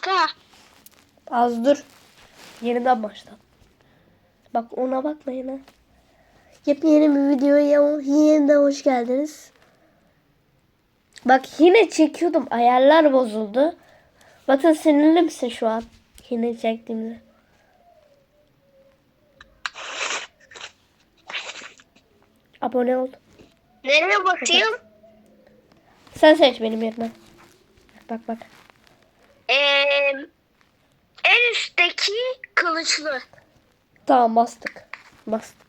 Kanka. Az dur. Yeniden başla. Bak ona bakmayın ha. Yepyeni bir videoya yeniden hoş geldiniz. Bak yine çekiyordum. Ayarlar bozuldu. Bakın sinirli misin şu an? Yine çektiğimde. Abone ol. Nereye bakayım? Sen seç benim yerime. Bak bak. bak. Ee, en üstteki kılıçlı. Tamam bastık. Bastık.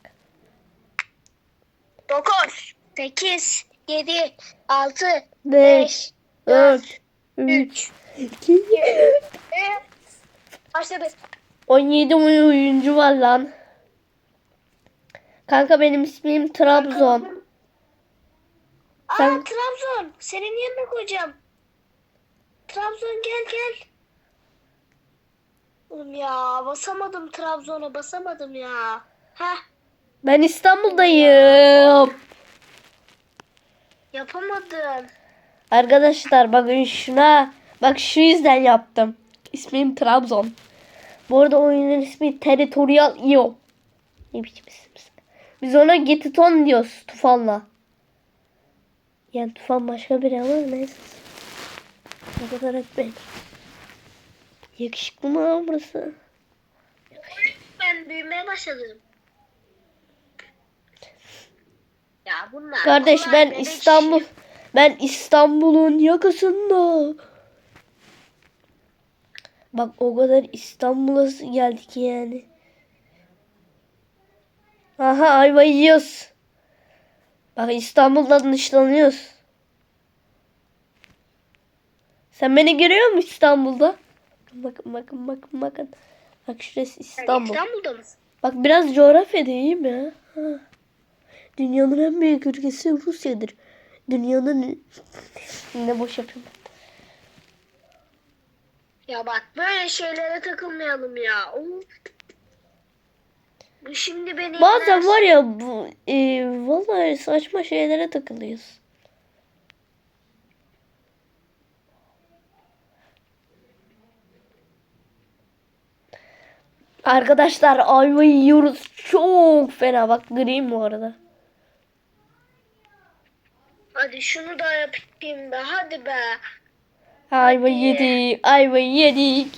9, 8, 7, 6, 5, 5, 4, 3, 2, Başladı. 17 oyuncu var lan. Kanka benim ismim Trabzon. Aa Sen- Trabzon. Senin yerine koyacağım. Trabzon gel gel. Oğlum ya basamadım Trabzon'a basamadım ya. Heh Ben İstanbul'dayım. yapamadım. Arkadaşlar bakın şuna. Bak şu yüzden yaptım. İsmim Trabzon. Bu arada oyunun ismi Territorial IO. Ne biçim isim? Biz ona Getiton diyoruz Tufan'la. Yani Tufan başka biri ama neyse. Bu kadar etmeyin. Yakışıklı mı lan burası? Ben büyümeye başladım. Ya bunlar. Kardeş bunlar ben İstanbul işi. ben İstanbul'un yakasında. Bak o kadar İstanbul'a geldik yani. Aha ayva yiyoruz. Bak İstanbul'dan dışlanıyoruz. Sen beni görüyor musun İstanbul'da? Bakın bakın bakın bakın. Bak şurası İstanbul. İstanbul'da mısın? Bak biraz coğrafya değil mi? Ha. Dünyanın en büyük ülkesi Rusya'dır. Dünyanın ne boş yapıyorum. Ya bak böyle şeylere takılmayalım ya. Of. Bu şimdi beni Bazen var ya bu e, vallahi saçma şeylere takılıyoruz. Arkadaşlar ayva yiyoruz. Çok fena. Bak green bu arada. Hadi şunu da yapayım be hadi be. Ayva yedik. Ayva yedik.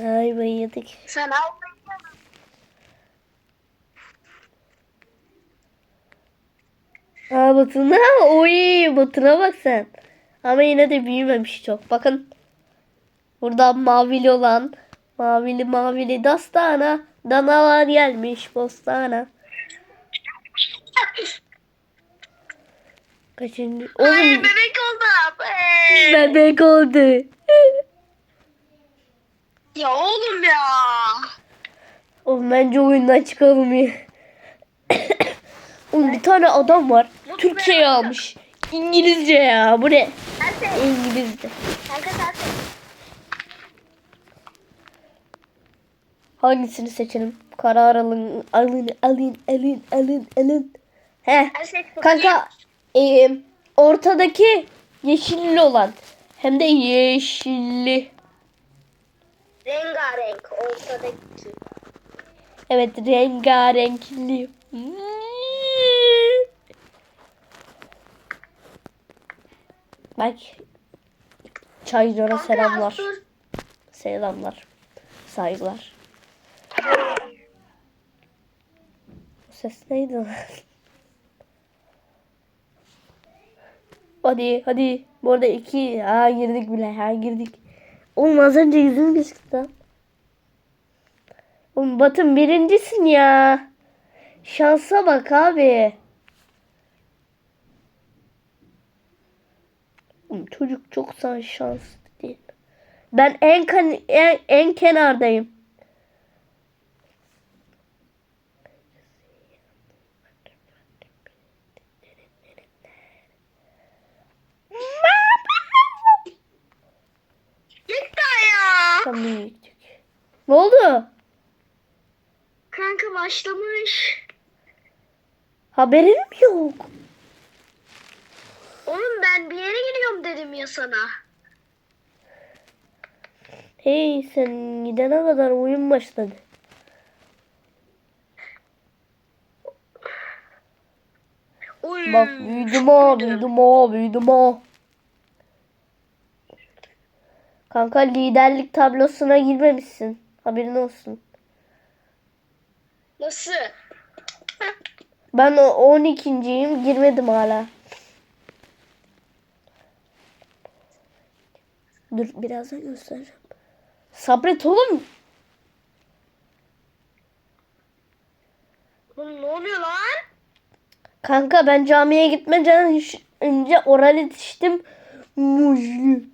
Ayva yedik. Sen al. Aa Batına. Oy Batına bak sen. Ama yine de büyümemiş çok. Bakın. Burada mavili olan. Mavili mavili dastana. Danalar gelmiş bostana. Kaçıncı? Ay Oğlum bebek oldum. Ee. bebek oldu. Ya oğlum ya. Oğlum bence oyundan çıkalım ya. Oğlum bir tane adam var. Türkçe almış. İngilizce ya. Bu ne? İngilizce. Kanka sen de. Hangisini seçelim? Karar alın, alın, alın, alın, alın, alın. He. Şey Kanka, e, ortadaki yeşilli olan. Hem de yeşilli. Rengarenk ortadaki. Evet, rengarenkli. Bak. Çaycılara Kanka, selamlar. Selamlar. Saygılar. Bu ses neydi lan? Hadi hadi. Bu arada iki. Ha girdik bile. Ha girdik. Oğlum az önce yüzüm gözüktü. Oğlum Batın birincisin ya. Şansa bak abi. Oğlum Çocuk çok şanslı değil. Ben en, en, en kenardayım. Büyüktük. Ne oldu? Kanka başlamış. Haberin mi yok? Oğlum ben bir yere gidiyorum dedim ya sana. Hey sen gidene kadar oyun başladı. Uy. Bak büyüdüm ha büyüdüm ha büyüdüm ha. Kanka liderlik tablosuna girmemişsin. Haberin olsun. Nasıl? Ben o 12.yim girmedim hala. Dur birazdan göstereceğim. Sabret oğlum. Oğlum ne oluyor lan? Kanka ben camiye gitmeden önce oral yetiştim. Mujlu.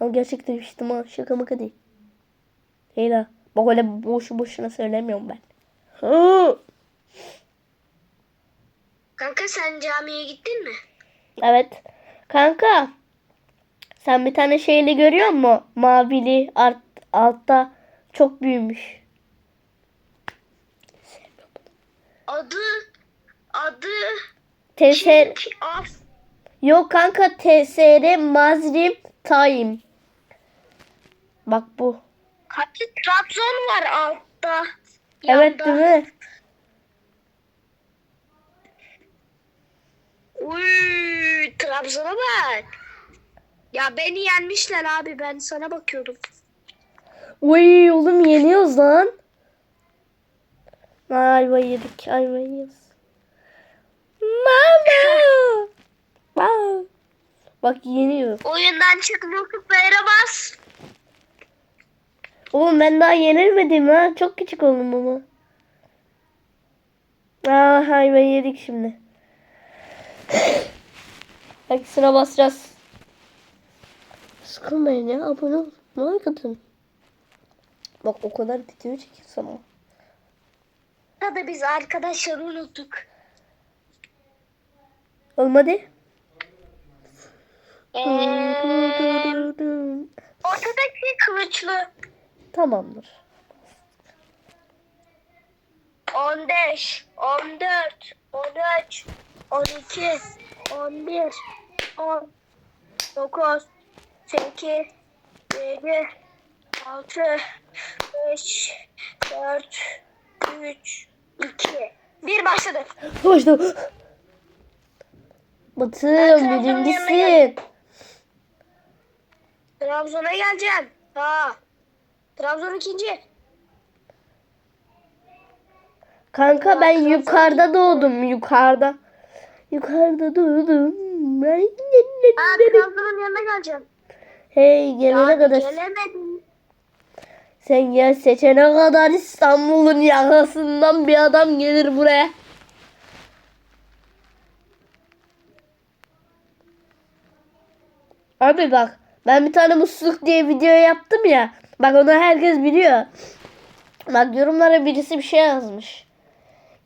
Ama gerçekten içtim ha. Şaka maka değil. Leyla. Bak öyle boşu boşuna söylemiyorum ben. Hı. Kanka sen camiye gittin mi? Evet. Kanka. Sen bir tane şeyli görüyor musun? Mavili art, altta çok büyümüş. Adı adı TSR yok kanka TSR Mazrim Time. Bak bu. Kaçı Trabzon var altta. Evet Yanda. değil mi? Uy, Trabzon'a bak. Ya beni yenmişler abi ben sana bakıyordum. Uy oğlum yeniyoruz lan. Ayva yedik ayva yiyoruz. Mama. Bak yeniyor. Oyundan çık multiplayer'a bas. Oğlum ben daha yenilmedim ha. Çok küçük oldum ama. Aa hayva yedik şimdi. Belki sıra basacağız. Sıkılmayın ya. Abone ol. Like atın. Bak o kadar video çekiyorsam ama. Tabii biz arkadaşları unuttuk. Oğlum hadi. Ee, ortadaki kılıçlı. Tamamdır. 15, 14, 13, 12, 11, 10, 9, 8, 7, 6, 5, 4, 3, 2, 1 başladı. Başla. Batım birincisin. Trabzon'a geleceğim. Ha. Trabzon ikinci. Kanka ben Trabzon- yukarıda doğdum yukarıda. Yukarıda doğdum. Ben... Ha Trabzon'un yanına geleceğim. Hey gelene Ya, kadar Gelemedim. sen gel seçene kadar İstanbul'un yakasından bir adam gelir buraya. Abi bak ben bir tane musluk diye video yaptım ya. Bak onu herkes biliyor. Bak yorumlara birisi bir şey yazmış.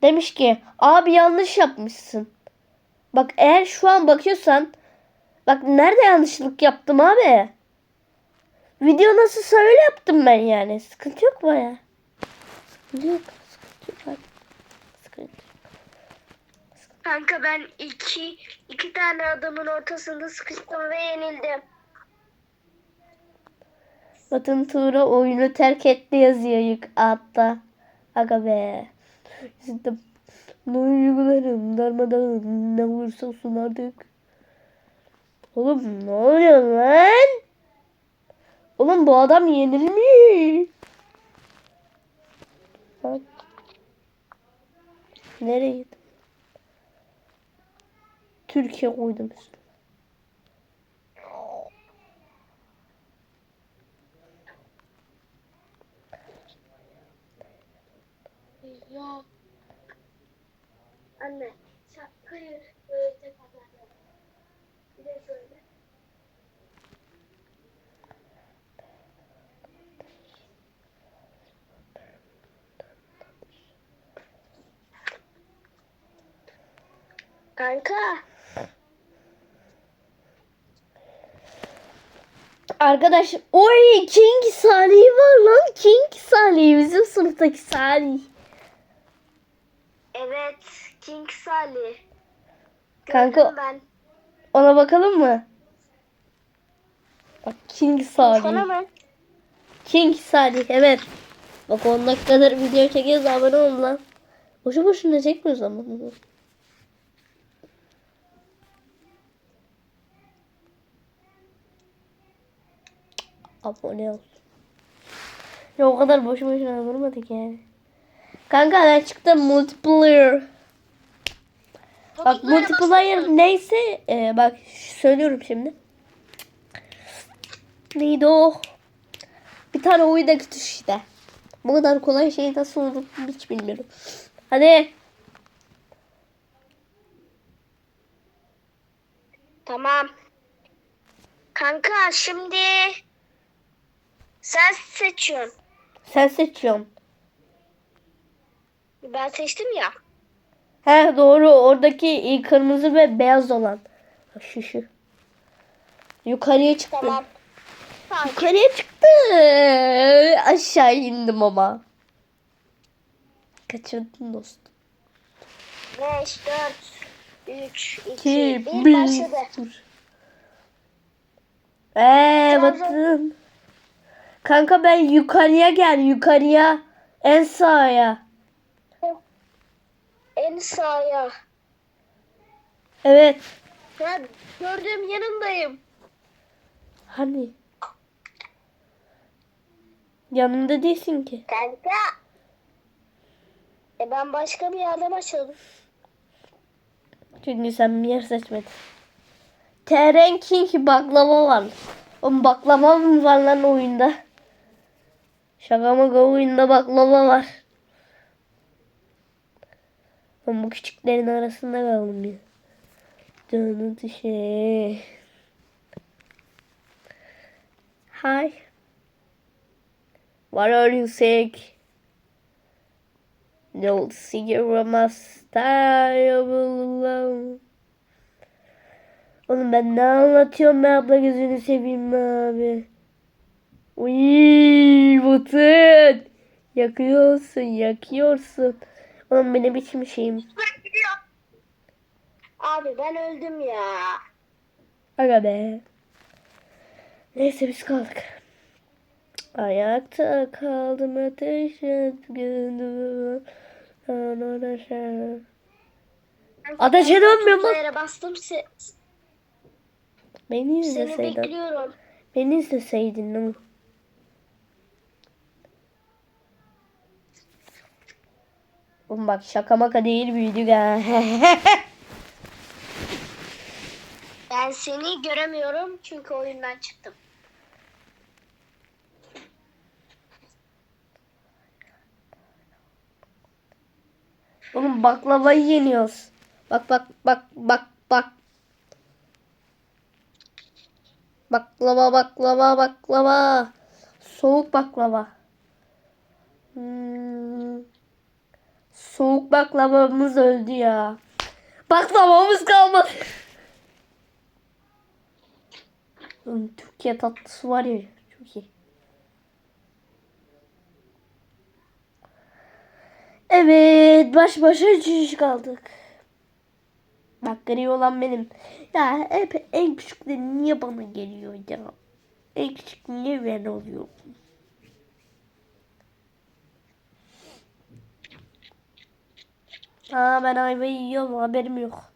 Demiş ki abi yanlış yapmışsın. Bak eğer şu an bakıyorsan bak nerede yanlışlık yaptım abi? Video nasıl öyle yaptım ben yani. Sıkıntı yok baya. Sıkıntı yok. Sıkıntı yok. Sıkıntı yok. Kanka ben iki iki tane adamın ortasında sıkıştım ve yenildim. Batın Tuğra oyunu terk etti yazıyor yük altta. Aga be. Üzüldüm. Duygularım darmadağın ne olursa olsun artık. Oğlum ne oluyor lan? Oğlum bu adam yenilmiş. Bak. Nereye gittim? Türkiye koydum üstüne. Ya. Anne. Hayır. Böyle Bir de şöyle. Kanka. Arkadaş oy King Salih var lan King Salih bizim sınıftaki Salih. Evet. King Salih. Kanka- ben. Ona bakalım mı? Bak King Sana Salih. mı? King Salih evet. Bak 10 dakikadır video çekiyoruz abone ol lan. Boşu boşuna çekmiyoruz ama. Abone ol. Ya o kadar boşu boşuna vurmadık yani. Kanka ben çıktım multiplayer. Bak multiplayer neyse e, bak söylüyorum şimdi. Neydi o? Bir tane oyundaki tuş işte. Bu kadar kolay şey nasıl olur hiç bilmiyorum. Hadi. Tamam. Kanka şimdi sen seçiyorsun. Sen seçiyorsun. Ben seçtim ya. He doğru oradaki kırmızı ve beyaz olan. Şu şu. Yukarıya çıktım. Tamam. Yukarıya çıktı. Aşağı indim ama. Kaçırdın dostum. 5, 4, 3, 2, Ki 1 bir başladı. Eee batın. Kanka ben yukarıya gel yukarıya. En sağa. En sağa. Evet. Ben gördüğüm yanındayım. Hani? Yanımda değilsin ki. Kanka. E ben başka bir yerden açalım. Çünkü sen bir yer seçmedin. Teren King baklava var. O baklava mı var lan oyunda? Şaka maka oyunda baklava var. Ben bu küçüklerin arasında kaldım ya. Canı şey. Hi. What are you saying? No cigarette style alone. Oğlum ben ne anlatıyorum be abla gözünü seveyim be abi. Uy Batın. Yakıyorsun yakıyorsun. Oğlum benim biçim şeyim. Abi ben öldüm ya. Aga be. Neyse biz kaldık. Ayakta kaldım ateş et gönlümü. Ateşe dönmüyor mu? Bastım se- Beni seni izleseydin. bekliyorum. Beni izleseydin Oğlum bak şaka maka değil büyüdük ha. Ben seni göremiyorum çünkü oyundan çıktım. Oğlum baklavayı yeniyoruz. Bak bak bak bak bak. Baklava baklava baklava. Soğuk baklava. Hmm. Soğuk baklavamız öldü ya. Baklavamız kalmadı. Türkiye tatlısı var ya çok iyi. Evet baş başa üç kişi kaldık. Bak gri olan benim. Ya hep en küçükleri niye bana geliyor ya? En küçük niye ben oluyorum? Aa ben ayvayı yiyorum haberim yok.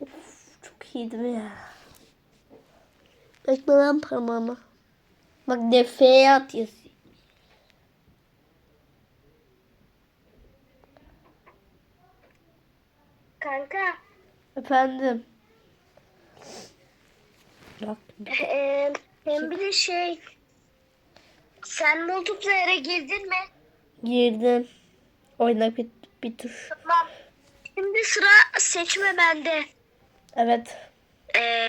Of, çok iyiydi be ya. Bekle lan parmağıma. Bak defeye at yazıyor. Kanka Efendim. Bak. eee hem bir de şey sen multiplayer'e girdin mi? Girdim. Oyna bir, bir tur. Tamam. Şimdi sıra seçme bende. Evet. Eee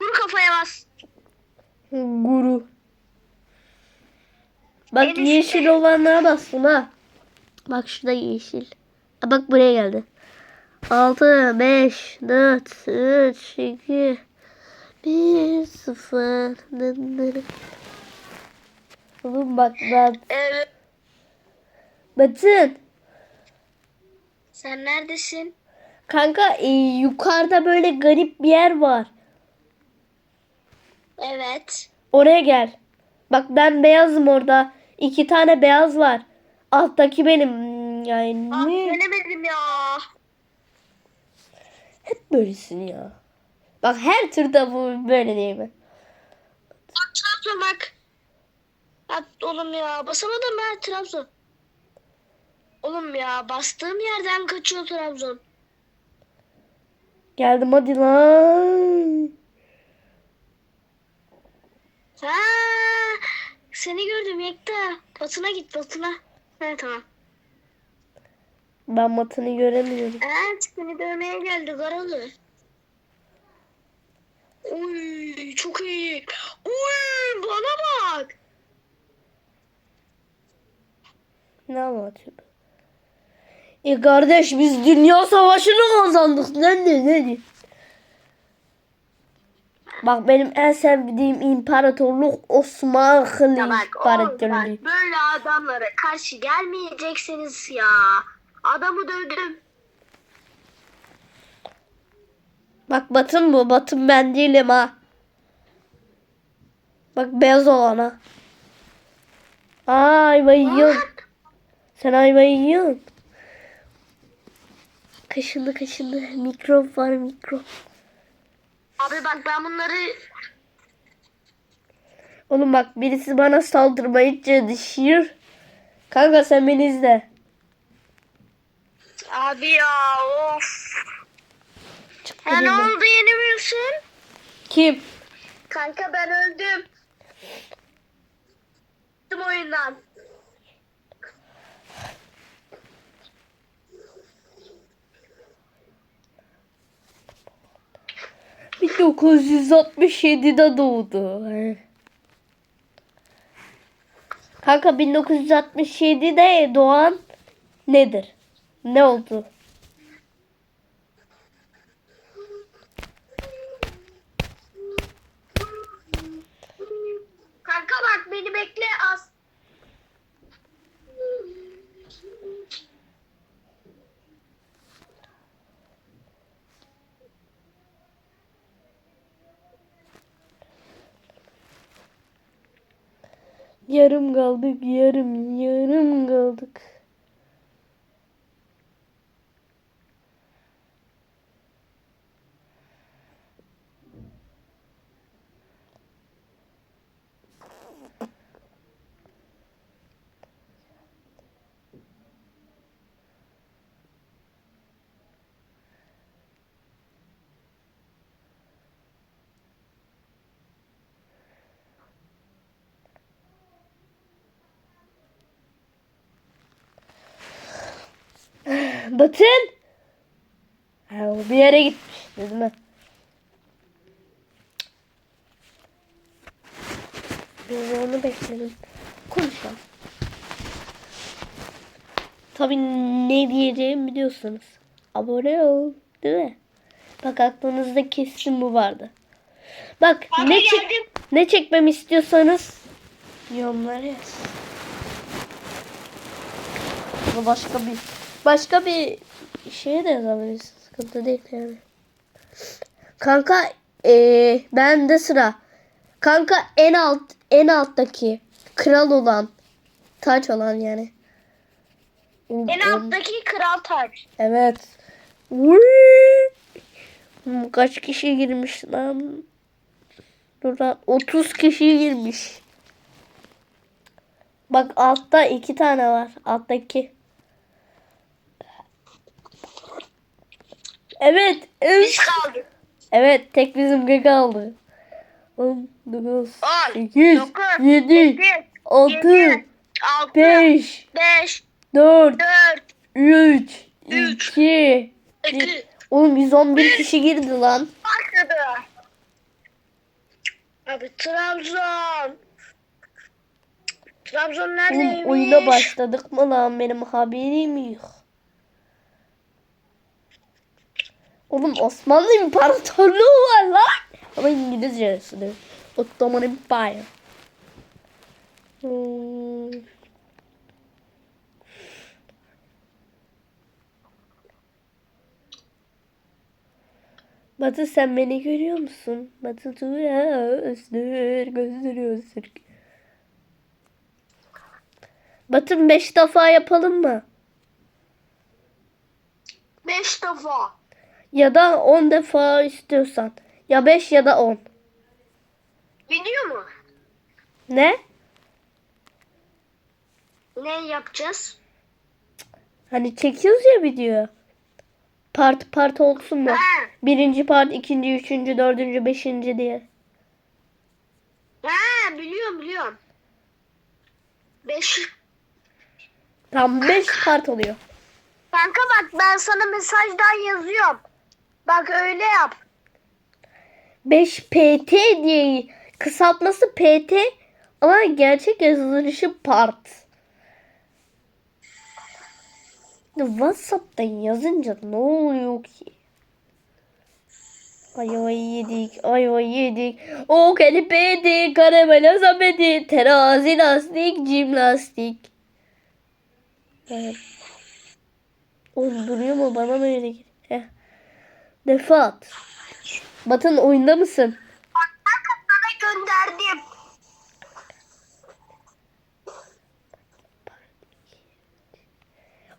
vur kafaya bas. Guru. Bak En üstte. yeşil olanlara bastım ha. Bak şurada yeşil. Ha, bak buraya geldi. 6, 5, 4, 3, 2, 1, 0. Oğlum bak ben. Evet. Batın. Sen neredesin? Kanka e, yukarıda böyle garip bir yer var. Evet. Oraya gel. Bak ben beyazım orada. İki tane beyaz var. Alttaki benim. Hmm, Yani Ah, ne? Gelemedim ya. Hep böylesin ya. Bak her türde bu böyle değil mi? Bak Trabzon bak. Bak oğlum ya basamadım ben Trabzon. Oğlum ya bastığım yerden kaçıyor Trabzon. Geldim hadi lan. Ha, seni gördüm Yekta. Batına git batına. Ha tamam. Ben matını göremiyorum. Evet seni dövmeye geldi Garalı. Uy çok iyi. Uy bana bak. Ne anlatıyor? E kardeş biz dünya savaşını kazandık. Ne ne ne? Bak benim en sevdiğim imparatorluk Osmanlı Ya bak oğlum İmparatorluğu. bak böyle adamlara karşı gelmeyeceksiniz ya. Adamı dövdüm. Bak Batın bu. Batın ben değilim ha. Bak beyaz olana. Aa, ayvayı yiyorsun. Sen ayvayı yiyorsun. Kaşındı kaşındı. Mikrop var mikrop. Abi bak ben bunları Oğlum bak birisi bana saldırmaya çalışıyor. Kanka sen beni izle. Abi ya of. Çık Ha ne oldu yenemiyorsun? Kim? Kanka ben öldüm. Çıktım oyundan. 1967'de doğdu. Kanka 1967'de doğan nedir? Ne oldu? Kanka bak beni bekle az. Yarım kaldık, yarım, yarım kaldık. Batın. Ha, bir yere gitmiş değil mi? Biz onu bekledim. Konuşalım. Tabii ne diyeceğimi biliyorsunuz. Abone ol. Değil mi? Bak aklınızda kesin bu vardı. Bak Abi ne çek geldim. ne çekmemi istiyorsanız yorumlara yaz. Bu başka bir başka bir şeye de yazabiliriz. Sıkıntı değil yani. Kanka eee ben de sıra. Kanka en alt en alttaki kral olan taç olan yani. En alttaki kral taç. Evet. Kaç kişi girmiş lan? Dur lan 30 kişi girmiş. Bak altta iki tane var. Alttaki. Evet. Biz Evet. kaldık. Evet tek bizim kaldı. 10, 9, On, 8, dokuz, 7, Yedi, 6, yedi, altı, 5, beş, 4, dört, 3, Üç. 2, iki. Oğlum 111 kişi girdi lan. Başladı. Abi Trabzon. Trabzon neredeymiş? Oğlum oyuna başladık mı lan benim haberim yok. Oğlum Osmanlı İmparatorluğu var lan. Ama İngilizcesi Ottoman Empire. Hmm. Batı sen beni görüyor musun? Batı Tuğra Öztür gözleri Öztürk. Batı beş defa yapalım mı? Beş defa. Ya da on defa istiyorsan. Ya beş ya da on. Biliyor mu? Ne? Ne yapacağız? Hani çekiyoruz ya video. Part part olsun mu? Ha, Birinci part, ikinci, üçüncü, dördüncü, beşinci diye. ha biliyorum biliyorum. Beş. Tam beş part oluyor. Kanka bak ben sana mesajdan yazıyorum. Bak öyle yap. 5 PT diye kısaltması PT ama gerçek yazılışı part. WhatsApp'tan yazınca ne oluyor ki? Ayvayı yedik, ayvayı yedik. O kelip yedik, karamel azamedi, terazi lastik, cim lastik. Evet. Oğlum duruyor mu? Bana mı öyle geliyor? Defat. Batın oyunda mısın? Bak kanka sana gönderdim.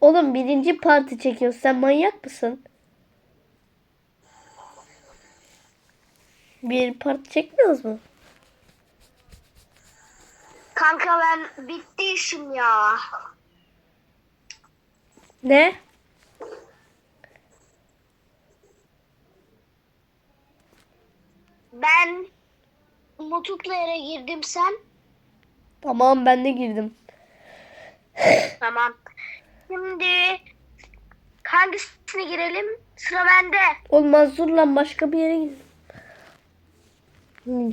Oğlum birinci parti çekiyorsun. Sen manyak mısın? Bir parti çekmiyoruz mu? Kanka ben bitti işim ya. Ne? Ben multiplayer'e girdim sen. Tamam ben de girdim. Tamam. Şimdi hangisine girelim? Sıra bende. Olmaz dur lan başka bir yere gidelim.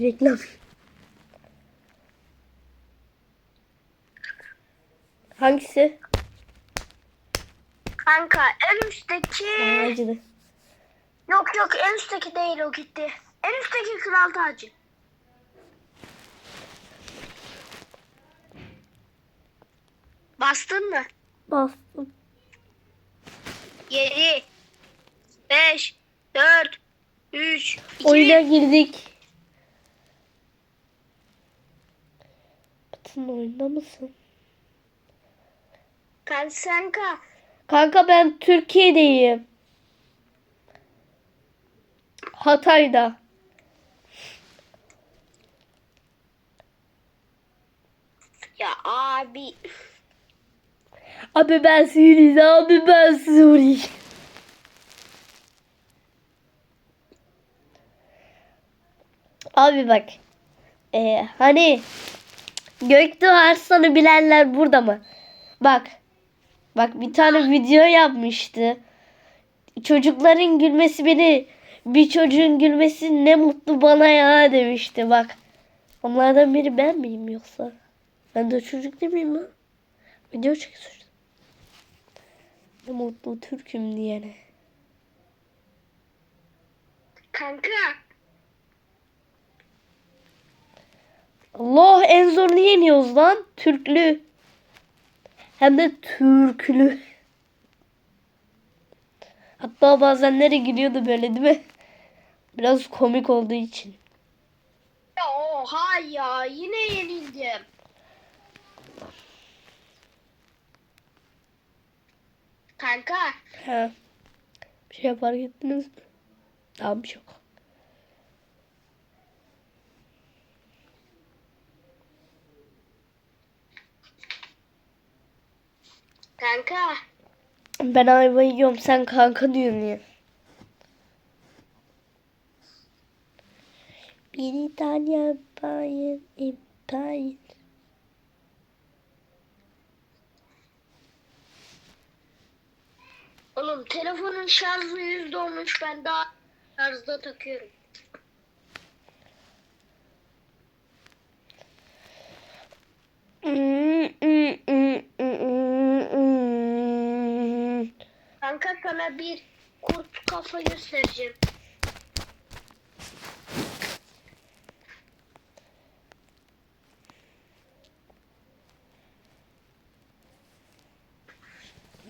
Reklam. Hangisi? Kanka en üstteki... Acıdı. Yok yok en üstteki değil o gitti. En üstteki kral tacı. Bastın mı? Bastım. 7 5 4 3 2 Oyuna girdik. Batın oyunda mısın? Kanka Kanka ben Türkiye'deyim. Hatay'da. Ya abi Abi ben Suriye, abi ben Suriye. Abi bak. Ee, hani Göktuğ Arslan'ı bilenler burada mı? Bak. Bak bir tane video yapmıştı. Çocukların gülmesi beni bir çocuğun gülmesi ne mutlu bana ya demişti bak. Onlardan biri ben miyim yoksa? Ben de çocuk değil miyim lan? Video çekiyorsun. Ne mutlu Türk'üm diyene. kanka Allah en zor niye iniyoruz lan? Türklü. Hem de Türklü. Hatta bazenleri gidiyordu böyle değil mi? Biraz komik olduğu için. ya oha ya yine yenildim. Kanka He. Bir şey fark ettiniz mi? Tamam bir şey yok. kanka Ben ayva yiyorum sen kanka diyorsun ya. Bir İtalya bayır bayır. oğlum telefonun şarjı yüzde olmuş ben daha şarjda takıyorum. Kanka sana bir kurt kafa göstereceğim.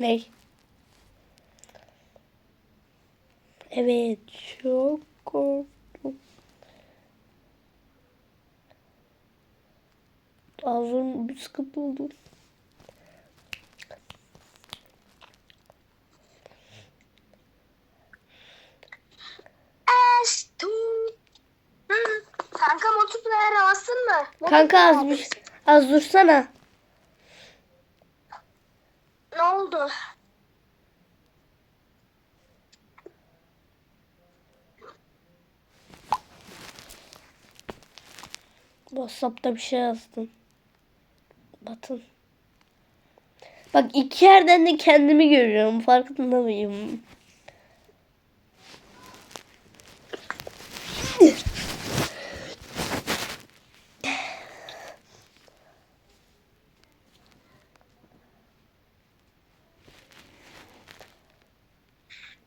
Ne? Evet çok korktum. Ağzım bir sıkıntı oldu. Kanka multiplayer alsın mı? Kanka az, bir, az dursana. Ne oldu? Whatsapp'ta bir şey yazdım. Batın. Bak iki yerden de kendimi görüyorum. Farkında mıyım?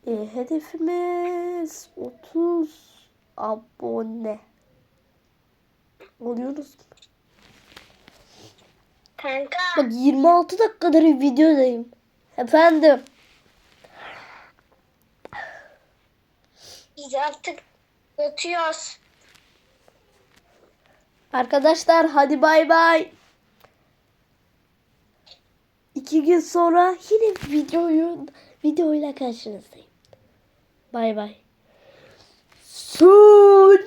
E, hedefimiz 30 abone. Oluyoruz. Kanka. Bak 26 dakikadır videodayım. Efendim. Biz artık yatıyoruz. Arkadaşlar hadi bay bay. İki gün sonra yine videoyu videoyla karşınızdayım. Bay bay. Son.